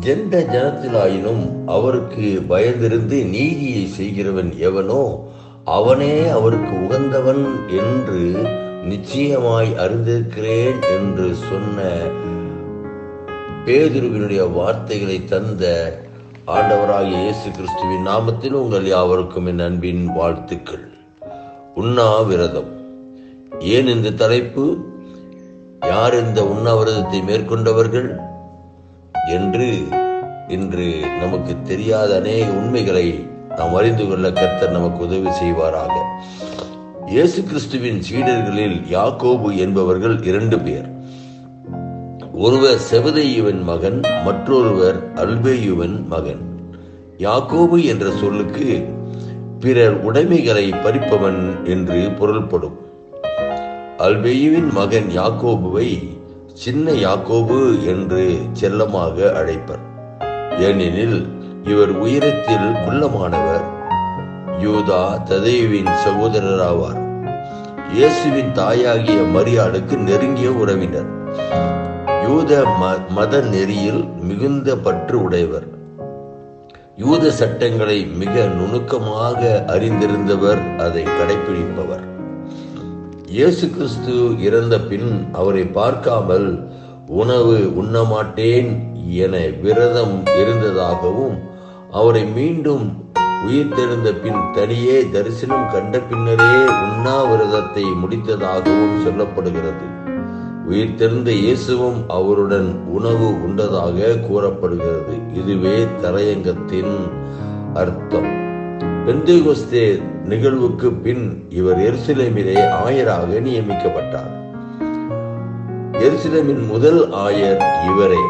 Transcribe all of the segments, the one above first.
எந்த ஜனத்திலாயினும் அவருக்கு பயந்திருந்து நீதியை செய்கிறவன் எவனோ அவனே அவருக்கு உகந்தவன் என்று நிச்சயமாய் அறிந்திருக்கிறேன் என்று சொன்ன பேதுருவினுடைய வார்த்தைகளை தந்த ஆண்டவராகிய இயேசு கிறிஸ்துவின் நாமத்தில் உங்கள் யாவருக்கும் என் அன்பின் வாழ்த்துக்கள். உண்ணாவிரதம். ஏன் இந்த தலைப்பு? யார் இந்த உண்ணாவிரதத்தை மேற்கொண்டவர்கள்? என்று இன்று நமக்கு தெரியாத அநேக உண்மைகளை நாம் அறிந்து கொள்ள கர்த்தர் நமக்கு உதவி செய்வாராக. இயேசு கிறிஸ்துவின் சீடர்களில் யாக்கோபு என்பவர்கள் இரண்டு பேர். ஒருவர் செவதையுவன் மகன் மற்றொருவர் அல்பேயுவன் மகன். யாக்கோபு என்ற சொல்லுக்கு பிறர் உடைமைகளை பறிப்பவன் என்று பொருள்படும். அல்பேயுவின் மகன் யாக்கோபுவை சின்ன யாக்கோபு என்று செல்லமாக அழைப்பர். ஏனெனில் இவர் உயரத்தில் குள்ளமானவர் யூதா ததேவின் சகோதரர் ஆவார் இயேசுவின் தாயாகிய மரியாளுக்கு நெருங்கிய உறவினர். யூத மத நெறியில் மிகுந்த பற்று உடையவர். யூத சட்டங்களை மிக நுணுக்கமாக அறிந்திருந்தவர் அதை கடைபிடிப்பவர் இயேசு கிறிஸ்து இறந்த பின் அவரை பார்க்காமல் உணவு உண்ணமாட்டேன் என விரதம் இருந்ததாகவும் அவரை மீண்டும் உயிர்த்தெழுந்த பின் தனியே தரிசனம் கண்ட பின்னரே உண்ணாவிரதத்தை முடித்ததாகவும் சொல்லப்படுகிறது. உயிர்த்தெழுந்த இயேசுவும் அவருடன் உணவு உண்டதாக கூறப்படுகிறது. இதுவே தரையங்கத்தின் அர்த்தம். பெந்தேகோஸ்தே நிகழ்வுக்கு பின் இவர் எருசலேமிலே ஆயராக நியமிக்கப்பட்டார். எருசலேமின் முதல் ஆயர் இவரே.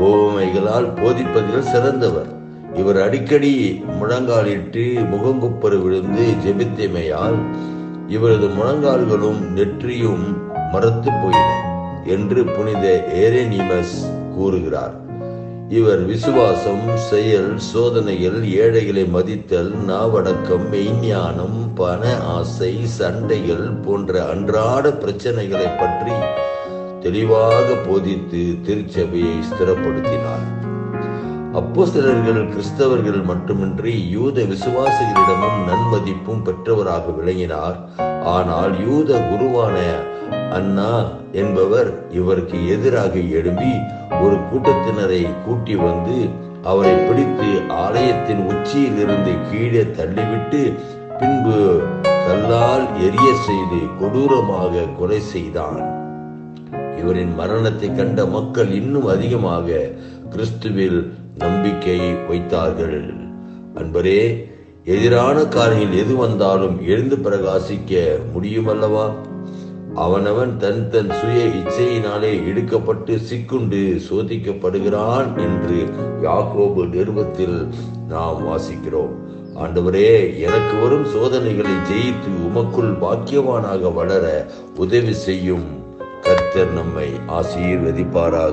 ஓமைகளால் போதிப்பதில் சிறந்தவர். இவர் அடிக்கடி முழங்காலிட்டு முகங்குப்பரு விழுந்து ஜெபித்தமையால் இவரது முழங்கால்களும் நெற்றியும் மறத்து போயின என்று புனித ஏரேனிமஸ் கூறுகிறார். இவர் விசுவாசம் செயல் சோதனைகள் ஏழைகளை மதித்தல் நாவடக்கம் மெய்ஞானம் பண ஆசை சண்டைகள் போன்ற அன்றாட பிரச்சனைகளை பற்றி தெளிவாக போதித்து திருச்சபையை ஸ்திரப்படுத்தினார். அப்போஸ்தலர்கள் கிறிஸ்தவர்கள் மட்டுமின்றி யூத விசுவாசிகளிடமும் நன்மதிப்பும் பெற்றவராக விளங்கினார். ஆனால் யூத குருவான அண்ணா என்பவர் இவருக்கு எதிராக எழும்பி ஒரு கூட்டத்தினரை கூட்டி வந்து அவரை பிடித்து ஆலயத்தின் உச்சியில் இருந்து கீழே தள்ளிவிட்டு பின்பு கல்லால் எரிய செய்து கொடூரமாக கொலை செய்தான். இவரின் மரணத்தை கண்ட மக்கள் இன்னும் அதிகமாக கிறிஸ்துவில் நம்பிக்கை வைத்தார்கள். அன்பரே எதிரான காரியில் எது வந்தாலும் எழுந்து பிரகாசிக்க முடியுமல்லவா? அவனவன் தன் தன் சுய இச்சையினாலே இடுக்கப்பட்டு சிக்குண்டு சோதிக்கப்படுகிறான் என்று யாக்கோபு நிருபத்தில் நாம் வாசிக்கிறோம். ஆண்டவரே எனக்கு வரும் சோதனைகளை ஜெயித்து உமக்குள் பாக்கியவானாக வளர உதவி செய்யும். கர்த்தர் நம்மை ஆசீர்வதிப்பாராக.